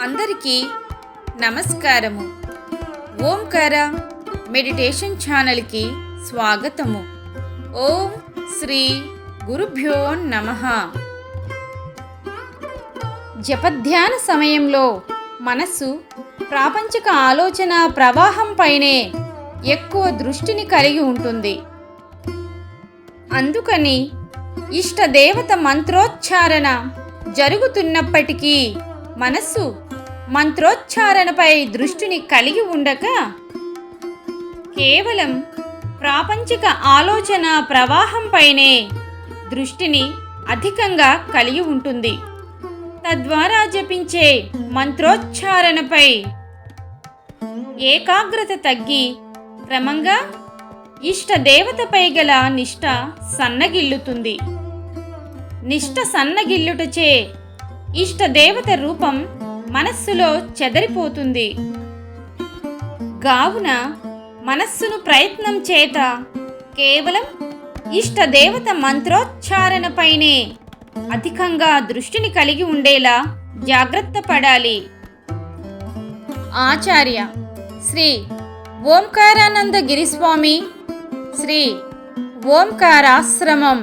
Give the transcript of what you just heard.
అందరికీ నమస్కారము. ఓంకార మెడిటేషన్ ఛానల్కి స్వాగతము. ఓం శ్రీ గురుభ్యో నమ. జపధ్యాన సమయంలో మనస్సు ప్రాపంచిక ఆలోచన ప్రవాహంపైనే ఎక్కువ దృష్టిని కలిగి ఉంటుంది. అందుకని ఇష్టదేవత మంత్రోచ్చారణ జరుగుతున్నప్పటికీ మనస్సు మంత్రోచ్చారణపై దృష్టిని కలిగి ఉండక కేవలం ప్రాపంచిక ఆలోచన ప్రవాహంపైనే దృష్టిని అధికంగా కలిగి ఉంటుంది. తద్వారా జపించే మంత్రోచ్చారణపై ఏకాగ్రత తగ్గి క్రమంగా ఇష్ట దేవతపై గల నిష్ట సన్నగిల్లుతుంది. నిష్ట సన్నగిల్లుటచే ఇష్ట దేవత రూపం మనస్సులో చెదరిపోతుంది. గావున మనస్సును ప్రయత్నం చేత కేవలం ఇష్ట దేవత మంత్రోచ్చారణపైనే అధికంగా దృష్టిని కలిగి ఉండేలా జాగ్రత్త పడాలి. ఆచార్య శ్రీ ఓంకారానంద గిరిస్వామి శ్రీ ఓంకారాశ్రమం